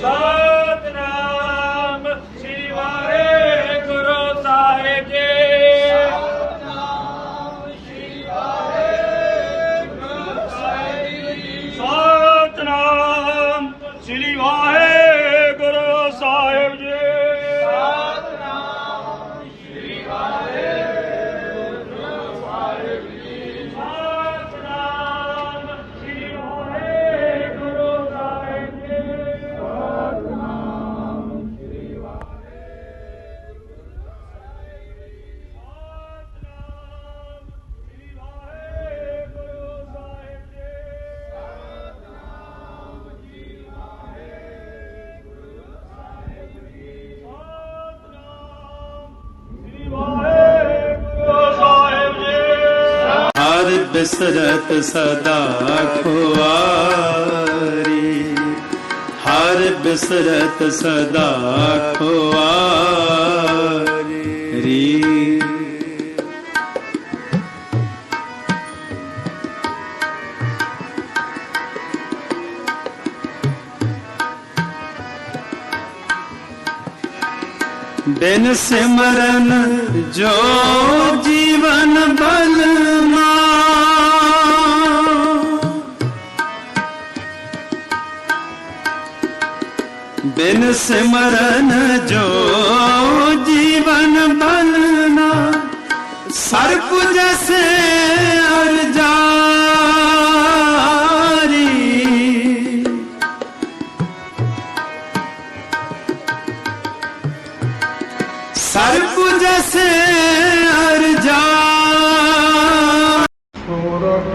さあ ਹਰ ਬਿਸਰਤ ਸਦਾ ਖੁਆਰੀ। ਹਰ ਬਿਸਰਤ ਸਦਾ ਖੁਆਰੀ। ਰੀ ਬਿਨ ਸਿਮਰਨ ਜੋ ਜੀਵਨ ਬਲਮਾ ਬਿਨ ਸਿਮਰਨ ਜੋ ਜੀਵਨ ਬਲਨਾ ਸਰਪ ਜੈਸੇ ਅਰਜਾਰੀ ਸਰਪ ਜੈਸੇ ਅਰਜਾ ਸੋਰਠ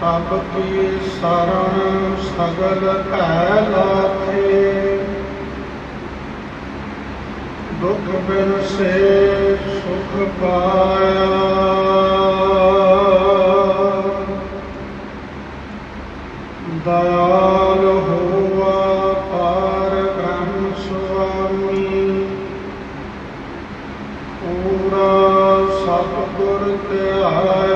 ਤਪ ਕੀ ਸਰਣ ਸਗਲ ਭੈ ਲਾਥੇ। ਦੁਖ ਬਿਨ ਸੇ ਸੁਖ ਪਾਇਆ। ਦਇਆਲ ਹੋਵਾ ਪਾਰ ਬ੍ਰਹਮ ਸੁਆਮੀ। ਪੂਰਾ ਸਤਿਗੁਰ ਧਿਆਇਆ